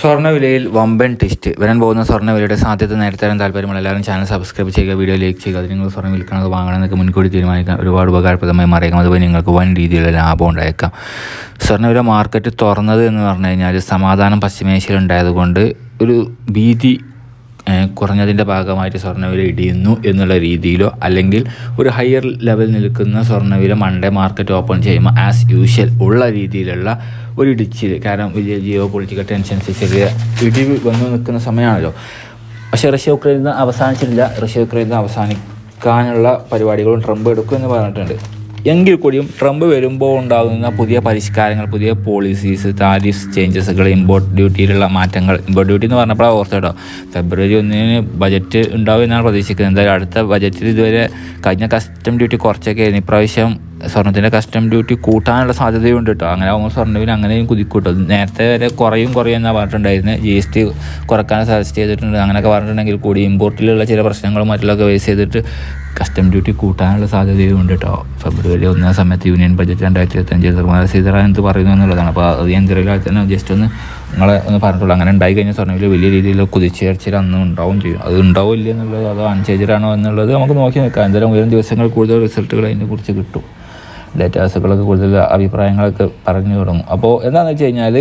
സ്വർണവിലയിൽ വമ്പൻ ടിസ്റ്റ് വരാൻ പോകുന്ന സ്വർണവിലയുടെ സാധ്യത നേരത്തെ തരാൻ താല്പര്യമുള്ള എല്ലാവരും ചാനൽ സബ്സ്ക്രൈബ് ചെയ്യുക വീഡിയോ ലൈക്ക് ചെയ്യുക. അത് നിങ്ങൾ സ്വർണം വിൽക്കണത് വാങ്ങണമെന്നൊക്കെ മുൻകൂടി തീരുമാനിക്കാം ഒരുപാട് ഉപകാരപ്രദമായി മാറിയേക്കാം. അതുപോലെ നിങ്ങൾക്ക് വൻ രീതിയിലുള്ള ലാഭം ഉണ്ടായേക്കാം. സ്വർണവില മാർക്കറ്റ് തുറന്നത് എന്ന് പറഞ്ഞു കഴിഞ്ഞാൽ സമാധാനം പശ്ചിമേഷ്യയിൽ ഉണ്ടായതുകൊണ്ട് ഒരു ഭീതി കുറഞ്ഞതിന്റെ ഭാഗമായിട്ട് സ്വർണവില ഇടിയുന്നു എന്നുള്ള രീതിയിലോ അല്ലെങ്കിൽ ഒരു ഹയർ ലെവൽ നിൽക്കുന്ന സ്വർണവില മൺഡേ മാർക്കറ്റ് ഓപ്പൺ ചെയ്യുമ്പോൾ ആസ് യൂഷ്വൽ ഉള്ള രീതിയിലുള്ള ഒരു ഇടിച്ചിൽ കാരണം വലിയ ജിയോ പൊളിറ്റിക്കൽ ടെൻഷൻസ് ചെറിയ ഇടിവ് വന്നു നിൽക്കുന്ന സമയമാണല്ലോ. പക്ഷേ റഷ്യ ഉക്രൈനിൽ അവസാനിച്ചിട്ടില്ല. റഷ്യ ഉക്രൈനിൽ അവസാനിക്കാനുള്ള പരിപാടികളും ട്രംപ് എടുക്കുമെന്ന് പറഞ്ഞിട്ടുണ്ട്. എങ്കിൽ കൂടിയും ട്രംപ് വരുമ്പോൾ ഉണ്ടാകുന്ന പുതിയ പരിഷ്കാരങ്ങൾ പുതിയ പോളിസീസ് താരിഫ്സ് ചേഞ്ചസുകൾ ഇമ്പോർട്ട് ഡ്യൂട്ടിയിലുള്ള മാറ്റങ്ങൾ. ഇമ്പോർട്ട് ഡ്യൂട്ടി എന്ന് പറഞ്ഞപ്പോൾ ഓർത്ത് കേട്ടോ. ഫെബ്രുവരി ഒന്നിന് ബജറ്റ് ഉണ്ടാവും എന്നാണ് പ്രതീക്ഷിക്കുന്നത്. എന്തായാലും അടുത്ത ബജറ്റിൽ ഇതുവരെ കഴിഞ്ഞ കസ്റ്റം ഡ്യൂട്ടി കുറച്ചൊക്കെ ആയിരുന്നു. ഇപ്രാവശ്യം സ്വർണത്തിന്റെ കസ്റ്റം ഡ്യൂട്ടി കൂട്ടാനുള്ള സാധ്യതയുണ്ട് കേട്ടോ അങ്ങനെ ആകുമ്പോൾ സ്വർണവില അങ്ങനെയും കുതിക്കൂട്ടോ നേരത്തെ വരെ കുറയും കുറയും എന്നാണ് പറഞ്ഞിട്ടുണ്ടായിരുന്നത് ജി എസ് ടി കുറയ്ക്കാൻ സജസ്റ്റ് ചെയ്തിട്ടുണ്ട്. അങ്ങനെയൊക്കെ പറഞ്ഞിട്ടുണ്ടെങ്കിൽ കൂടി ഇമ്പോർട്ടിലുള്ള ചില പ്രശ്നങ്ങളും മറ്റുള്ളതൊക്കെ ബേസ് ചെയ്തിട്ട് കസ്റ്റം ഡ്യൂട്ടി കൂട്ടാനുള്ള സാധ്യതയുണ്ട് കേട്ടോ ഫെബ്രുവരി ഒന്നാം സമയത്ത് യൂണിയൻ ബജറ്റ് രണ്ടായിരത്തി ഇരുപത്തഞ്ച് നിർമ്മല സീതാറാമൻ എന്ത് പറയുന്നു എന്നുള്ളതാണ്. അപ്പോൾ അത് ഞാൻ ചെറിയ തന്നെ ജസ്റ്റ് ഒന്ന് നിങ്ങളെ ഒന്ന് പറഞ്ഞിട്ടുള്ളൂ. അങ്ങനെ ഉണ്ടായി കഴിഞ്ഞാൽ സ്വർണവില വലിയ രീതിയിൽ കുതിച്ചുയർച്ചയിൽ അന്ന് ഉണ്ടാവും ചെയ്യും. അത് ഉണ്ടാവില്ല എന്നുള്ളത് അതോ അൺചേഞ്ചറാണോ എന്നുള്ളത് നമുക്ക് നോക്കി നിൽക്കാം. എന്തായാലും ഉയരം ദിവസങ്ങൾ കൂടുതൽ റിസൾട്ടുകൾ അതിനെക്കുറിച്ച് കിട്ടും. ഡേറ്റാസുകളൊക്കെ കൂടുതൽ അഭിപ്രായങ്ങളൊക്കെ പറഞ്ഞു തുടങ്ങും. അപ്പോൾ എന്താണെന്ന് വെച്ച് കഴിഞ്ഞാൽ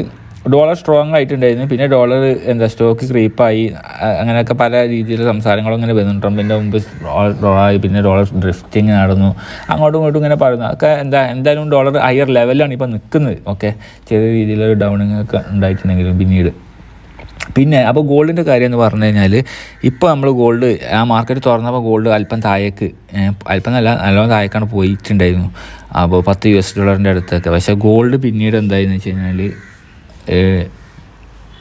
ഡോളർ സ്ട്രോങ് ആയിട്ടുണ്ടായിരുന്നു. പിന്നെ ഡോളർ എന്താ സ്റ്റോക്ക് ക്രീപ്പായി അങ്ങനെയൊക്കെ പല രീതിയിൽ സംസാരങ്ങളും ഇങ്ങനെ വരുന്നു ട്രംപിന്റെ മുമ്പ് ഡോളറായി പിന്നെ ഡോളർ ഡ്രിഫ്റ്റിങ് നടന്നു. അങ്ങോട്ടും ഇങ്ങോട്ടും ഇങ്ങനെ പറയുന്നു അതൊക്കെ എന്താ എന്തായാലും ഡോളർ ഹയർ ലെവലാണ് ഇപ്പോൾ നിൽക്കുന്നത് ഓക്കെ? ചെറിയ രീതിയിലൊരു ഡൗണിങ് ഒക്കെ ഉണ്ടായിട്ടുണ്ടെങ്കിലും പിന്നീട്. പിന്നെ അപ്പോൾ ഗോൾഡിന്റെ കാര്യം എന്ന് പറഞ്ഞു കഴിഞ്ഞാൽ ഇപ്പോൾ നമ്മൾ ഗോൾഡ് ആ മാർക്കറ്റ് തുറന്നപ്പോൾ ഗോൾഡ് അല്പം താഴേക്ക് അല്പം നല്ല നല്ലോണം താഴേക്കാണ് പോയിട്ടുണ്ടായിരുന്നു. അപ്പോൾ പത്ത് യു എസ് ഡോളറിന്റെ അടുത്തൊക്കെ. പക്ഷേ ഗോൾഡ് പിന്നീട് എന്തായെന്ന് വെച്ച് കഴിഞ്ഞാൽ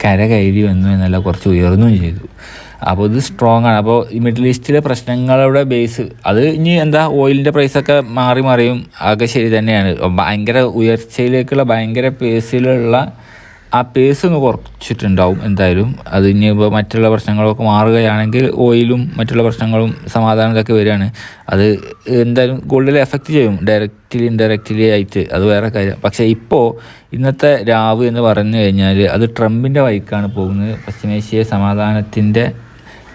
കര കയറി വന്നു എന്നല്ല കുറച്ച് ഉയർന്നും ചെയ്തു. അപ്പോൾ ഇത് സ്ട്രോങ് ആണ്. അപ്പോൾ ഈ മിഡിൽ ഈസ്റ്റിലെ പ്രശ്നങ്ങളുടെ ബേസ് അത് ഇനി എന്താ ഓയിലിന്റെ പ്രൈസൊക്കെ മാറി മറിയും അതൊക്കെ ശരി തന്നെയാണ്. ഭയങ്കര ഉയർച്ചയിലേക്കുള്ള ഭയങ്കര പേസിലുള്ള ആ പേസ് ഒന്ന് കുറച്ചിട്ടുണ്ടാവും എന്തായാലും. അത് ഇനിയിപ്പോൾ മറ്റുള്ള പ്രശ്നങ്ങളൊക്കെ മാറുകയാണെങ്കിൽ ഓയിലും മറ്റുള്ള പ്രശ്നങ്ങളും സമാധാനം ഇതൊക്കെ വരികയാണ്. അത് എന്തായാലും ഗോൾഡിൽ എഫക്റ്റ് ചെയ്യും. ഡയറക്റ്റ്ലി ഇൻഡയറക്റ്റ്ലി ആയിട്ട്. അത് വേറെ കാര്യം. പക്ഷേ ഇപ്പോൾ ഇന്നത്തെ രാവ് എന്ന് പറഞ്ഞു കഴിഞ്ഞാൽ അത് ട്രംപിന്റെ വഴിക്കാണ് പോകുന്നത്. പശ്ചിമേഷ്യ സമാധാനത്തിന്റെ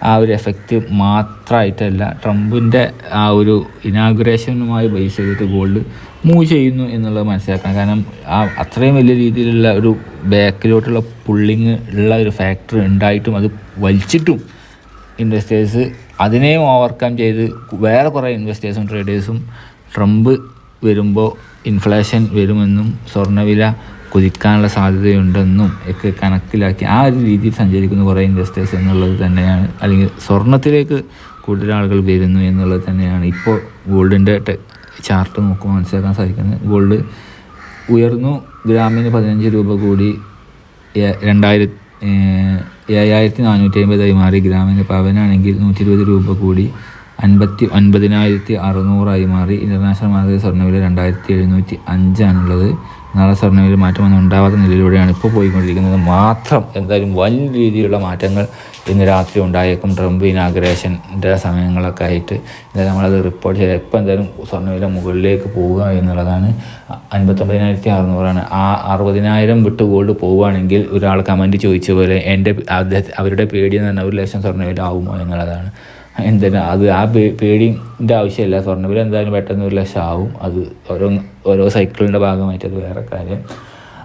ആ ഒരു എഫക്റ്റ് മാത്രമായിട്ടല്ല ട്രംപിന്റെ ആ ഒരു ഇനാഗുറേഷനുമായി ബേസ് ചെയ്തിട്ട് ഗോൾഡ് മൂവ് ചെയ്യുന്നു എന്നുള്ളത് മനസ്സിലാക്കണം. കാരണം ആ അത്രയും വലിയ രീതിയിലുള്ള ഒരു ബാക്കിലോട്ടുള്ള പുള്ളിങ് ഉള്ള ഒരു ഫാക്ടറി ഉണ്ടായിട്ടും അത് വലിച്ചിട്ടും ഇൻവെസ്റ്റേഴ്സ് അതിനെയും ഓവർകം ചെയ്ത് വേറെ കുറേ ഇൻവെസ്റ്റേഴ്സും ട്രേഡേഴ്സും ട്രംപ് വരുമ്പോൾ ഇൻഫ്ലേഷൻ വരുമെന്നും സ്വർണവില കുതിക്കാനുള്ള സാധ്യതയുണ്ടെന്നും ഒക്കെ കണക്കിലാക്കി ആ ഒരു രീതിയിൽ സഞ്ചരിക്കുന്ന കുറേ ഇൻവെസ്റ്റേഴ്സ് എന്നുള്ളത് തന്നെയാണ്. അല്ലെങ്കിൽ സ്വർണത്തിലേക്ക് കൂടുതൽ ആളുകൾ വരുന്നു എന്നുള്ളത് തന്നെയാണ്. ഇപ്പോൾ ഗോൾഡിന്റെ ചാർട്ട് നോക്കുമ്പോൾ മനസ്സിലാക്കാൻ സാധിക്കുന്നത് ഗോൾഡ് ഉയർന്നു. ഗ്രാമിന് പതിനഞ്ച് രൂപ കൂടി രണ്ടായിരത്തി ഏഴായിരത്തി നാനൂറ്റി അമ്പതായി മാറി. ഗ്രാമിന് പവനാണെങ്കിൽ നൂറ്റി ഇരുപത് രൂപ കൂടി. അൻപത്തി ഒൻപതിനായിരത്തി അറുന്നൂറായി മാറി. ഇന്റർനാഷണൽ മാർക്കറ്റ് സ്വർണവില രണ്ടായിരത്തി എഴുന്നൂറ്റി അഞ്ചാണുള്ളത് നാളെ സ്വർണവില മാറ്റമൊന്നും ഉണ്ടാവാത്ത നിലയിലൂടെയാണ് ഇപ്പോൾ പോയിക്കൊണ്ടിരിക്കുന്നത്. മാത്രം എന്തായാലും വൻ രീതിയിലുള്ള മാറ്റങ്ങൾ ഇന്ന് രാത്രി ഉണ്ടായേക്കും. ട്രംപ് ഇനാഗ്രേഷന്റെ സമയങ്ങളൊക്കെ ആയിട്ട്. എന്തായാലും നമ്മളത് റിപ്പോർട്ട് ചെയ്ത് എപ്പോൾ എന്തായാലും സ്വർണവില മുകളിലേക്ക് പോവുക എന്നുള്ളതാണ്. അൻപത്തൊമ്പതിനായിരത്തി അറുന്നൂറാണ് ആ അറുപതിനായിരം വിട്ട് ഗോൾഡ് പോവുകയാണെങ്കിൽ ഒരാൾ കമന്റ് ചോദിച്ച പോലെ എന്റെ അവരുടെ പേടി എന്ന് പറഞ്ഞാൽ ഒരു ലക്ഷം സ്വർണവില ആവുമോ എന്നുള്ളതാണ്. എന്തിനാ? അത് ആ പേടിന്റെ ആവശ്യമില്ല. സ്വർണവില എന്തായാലും പെട്ടെന്ന് ഒരു ലക്ഷം ആവും. അത് ഓരോ ഓരോ സൈക്കിളിന്റെ ഭാഗമായിട്ട് അത് വേറെ കാര്യം.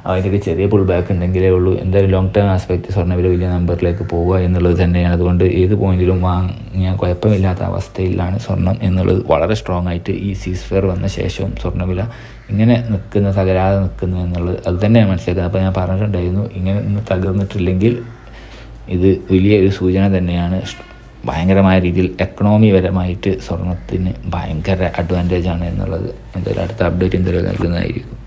അതിന്റെയൊക്കെ ചെറിയ പുൾ ബാക്ക് ഉണ്ടെങ്കിലേ ഉള്ളൂ. എന്തായാലും ലോങ് ടേം ആസ്പെക്റ്റ് സ്വർണവില വലിയ നമ്പറിലേക്ക് പോവുക എന്നുള്ളത് തന്നെയാണ്. അതുകൊണ്ട് ഏത് പോയിന്റിലും വാങ്ങിയാൽ കുഴപ്പമില്ലാത്ത അവസ്ഥയിലാണ് സ്വർണം എന്നുള്ളത് വളരെ സ്ട്രോങ് ആയിട്ട് ഈ സീസ് ഫെയർ വന്ന ശേഷവും സ്വർണവില ഇങ്ങനെ നിൽക്കുന്ന തകരാതെ നിൽക്കുന്നു എന്നുള്ളത് അത് തന്നെയാണ് മനസ്സിലാക്കുന്നത്. അപ്പോൾ ഞാൻ പറഞ്ഞിട്ടുണ്ടായിരുന്നു ഇങ്ങനെ തകർന്നിട്ടില്ലെങ്കിൽ ഇത് വലിയ ഒരു സൂചന തന്നെയാണ്. ഭയങ്കരമായ രീതിയിൽ എക്കണോമി പരമായിട്ട് സ്വർണത്തിന് ഭയങ്കര അഡ്വാന്റേജ് ആണ് എന്നുള്ളത്. എന്തായാലും അടുത്ത അപ്ഡേറ്റ് എന്തായാലും നൽകുന്നതായിരിക്കും.